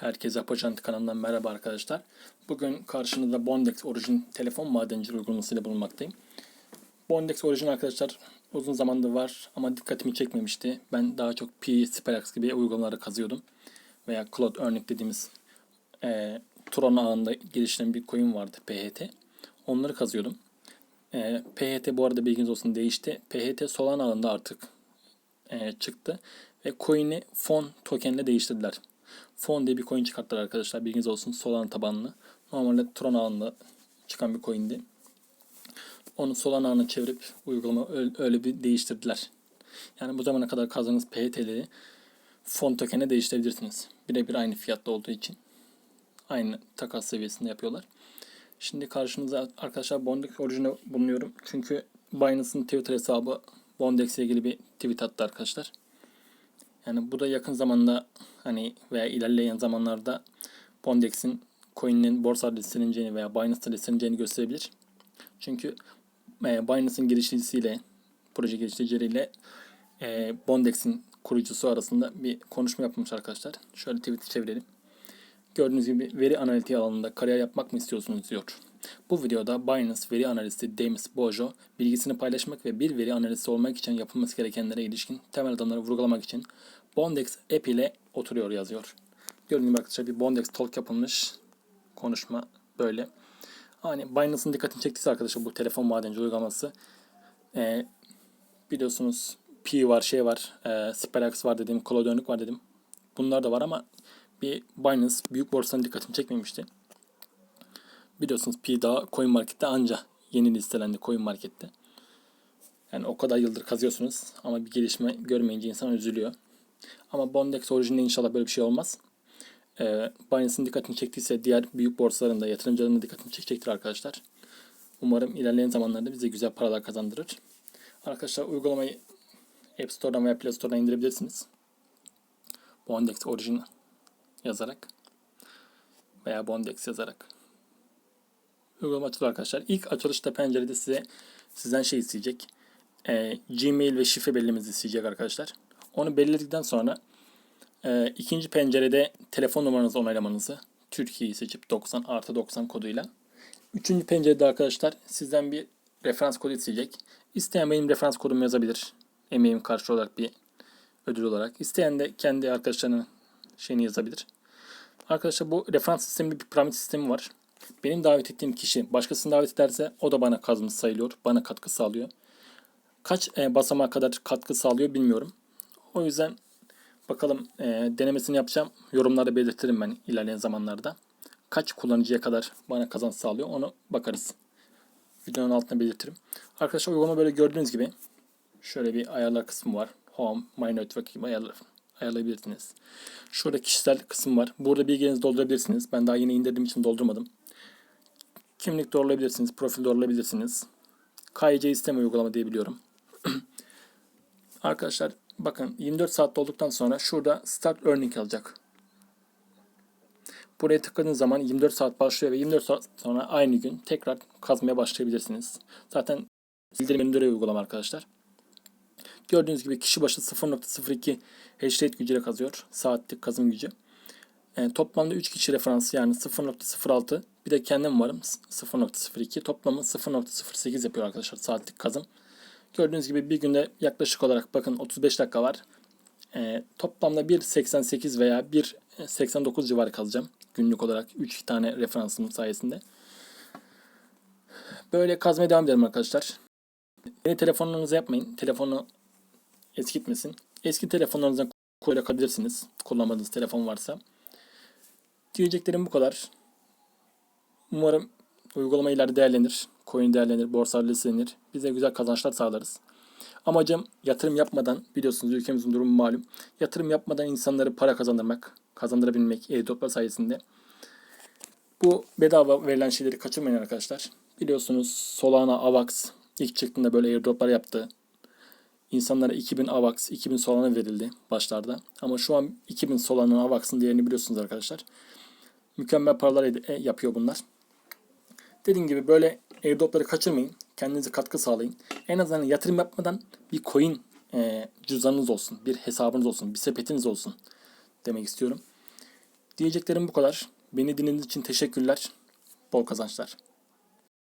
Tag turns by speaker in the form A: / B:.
A: Herkese Apaçanti kanalından merhaba arkadaşlar. Bugün karşınızda Bondex Origin telefon madenciliği uygulamasıyla bulunmaktayım. Bondex Origin arkadaşlar uzun zamandır var ama dikkatimi çekmemişti. Ben daha çok Pi, Sperax gibi uygulamaları kazıyordum. Veya Cloud Örnek dediğimiz e, Tron ağında geliştiren bir coin vardı PHT. Onları kazıyordum. E, PHT bu arada bilginiz olsun değişti. PHT Solana ağında artık e, çıktı. Ve coin'i fon tokenle değiştirdiler. Fon diye bir coin çıkarttılar arkadaşlar. Bilginiz olsun. Solana tabanlı. Normalde Tron ağında çıkan bir coin'di. Onu Solana ağına çevirip uygulama öyle, bir değiştirdiler. Yani bu zamana kadar kazandığınız PHT'leri fon token'e değiştirebilirsiniz. Birebir aynı fiyatta olduğu için. Aynı takas seviyesinde yapıyorlar. Şimdi karşınıza arkadaşlar Bondex Origin'e bulunuyorum. Çünkü Binance'ın Twitter hesabı Bondex ile ilgili bir tweet attı arkadaşlar. Yani bu da yakın zamanda hani veya ilerleyen zamanlarda Bondex'in coin'in borsada listeleneceğini veya Binance'da listeleneceğini gösterebilir. Çünkü e, Binance'ın girişimcisiyle, proje geliştiricileriyle e, Bondex'in kurucusu arasında bir konuşma yapılmış arkadaşlar. Şöyle tweet'i çevirelim. Gördüğünüz gibi veri analitiği alanında kariyer yapmak mı istiyorsunuz diyor. Bu videoda Binance veri analisti Demis Bojo bilgisini paylaşmak ve bir veri analisti olmak için yapılması gerekenlere ilişkin temel adımları vurgulamak için Bondex app ile oturuyor yazıyor. Gördüğünüz gibi arkadaşlar bir Bondex talk yapılmış. Konuşma böyle. Hani Binance'ın dikkatini çektiyse arkadaşlar bu telefon madenci uygulaması. Ee, biliyorsunuz Pi var, şey var, e, Sperax var dedim, Cloud var dedim. Bunlar da var ama bir Binance büyük borsanın dikkatini çekmemişti. Biliyorsunuz Pi daha Coin Market'te anca yeni listelendi Coin Market'te. Yani o kadar yıldır kazıyorsunuz ama bir gelişme görmeyince insan üzülüyor. Ama Bondex orijininde inşallah böyle bir şey olmaz. Ee, Binance'ın dikkatini çektiyse diğer büyük borsaların da yatırımcıların da dikkatini çekecektir arkadaşlar. Umarım ilerleyen zamanlarda bize güzel paralar kazandırır. Arkadaşlar uygulamayı App Store'dan veya Play Store'dan indirebilirsiniz. Bondex Origin yazarak veya Bondex yazarak. Uygulama açılıyor arkadaşlar. İlk açılışta pencerede size sizden şey isteyecek. E, Gmail ve şifre belirlemenizi isteyecek arkadaşlar. Onu belirledikten sonra e, ikinci pencerede telefon numaranızı onaylamanızı Türkiye'yi seçip 90 artı 90 koduyla. Üçüncü pencerede arkadaşlar sizden bir referans kodu isteyecek. İsteyen benim referans kodumu yazabilir. Emeğim karşı olarak bir ödül olarak. İsteyen de kendi arkadaşlarının şeyini yazabilir. Arkadaşlar bu referans sistemi bir piramit sistemi var. Benim davet ettiğim kişi başkasını davet ederse o da bana kazmış sayılıyor. Bana katkı sağlıyor. Kaç e, basamağa kadar katkı sağlıyor bilmiyorum. O yüzden bakalım e, denemesini yapacağım. Yorumlarda belirtirim ben ilerleyen zamanlarda. Kaç kullanıcıya kadar bana kazanç sağlıyor onu bakarız. Videonun altına belirtirim. Arkadaşlar uygulama böyle gördüğünüz gibi şöyle bir ayarlar kısmı var. Home, My Network gibi ayarlar, ayarlayabilirsiniz. Şurada kişisel kısım var. Burada bilgilerinizi doldurabilirsiniz. Ben daha yeni indirdiğim için doldurmadım. Kimlik doğrulayabilirsiniz, profil doğrulayabilirsiniz. KYC isteme uygulama diyebiliyorum. Arkadaşlar bakın 24 saat olduktan sonra şurada Start Earning alacak. Buraya tıkladığınız zaman 24 saat başlıyor ve 24 saat sonra aynı gün tekrar kazmaya başlayabilirsiniz. Zaten bildirim önünde uygulama arkadaşlar. Gördüğünüz gibi kişi başı 0.02 hash rate gücüyle kazıyor. Saatlik kazım gücü. Yani toplamda 3 kişi referans yani 0.06 bir de kendim varım 0.02 toplamı 0.08 yapıyor arkadaşlar saatlik kazım. Gördüğünüz gibi bir günde yaklaşık olarak bakın 35 dakika var. E, toplamda 1.88 veya 1.89 civarı kazacağım günlük olarak 3 tane referansım sayesinde. Böyle kazmaya devam edelim arkadaşlar. Yeni telefonlarınızı yapmayın. Telefonu eskitmesin. Eski telefonlarınızdan koyabilirsiniz. Kullanmadığınız telefon varsa. Diyeceklerim bu kadar. Umarım uygulama ileride değerlenir. Coin değerlenir, borsa listelenir. Bize güzel kazançlar sağlarız. Amacım yatırım yapmadan, biliyorsunuz ülkemizin durumu malum. Yatırım yapmadan insanları para kazandırmak, kazandırabilmek airdroplar sayesinde. Bu bedava verilen şeyleri kaçırmayın arkadaşlar. Biliyorsunuz Solana, Avax ilk çıktığında böyle airdroplar yaptı. İnsanlara 2000 AVAX, 2000 Solana verildi başlarda. Ama şu an 2000 Solana AVAX'ın değerini biliyorsunuz arkadaşlar. Mükemmel paralar yapıyor bunlar. Dediğim gibi böyle airdropları kaçırmayın. Kendinize katkı sağlayın. En azından yatırım yapmadan bir coin e, cüzdanınız olsun. Bir hesabınız olsun. Bir sepetiniz olsun. Demek istiyorum. Diyeceklerim bu kadar. Beni dinlediğiniz için teşekkürler. Bol kazançlar.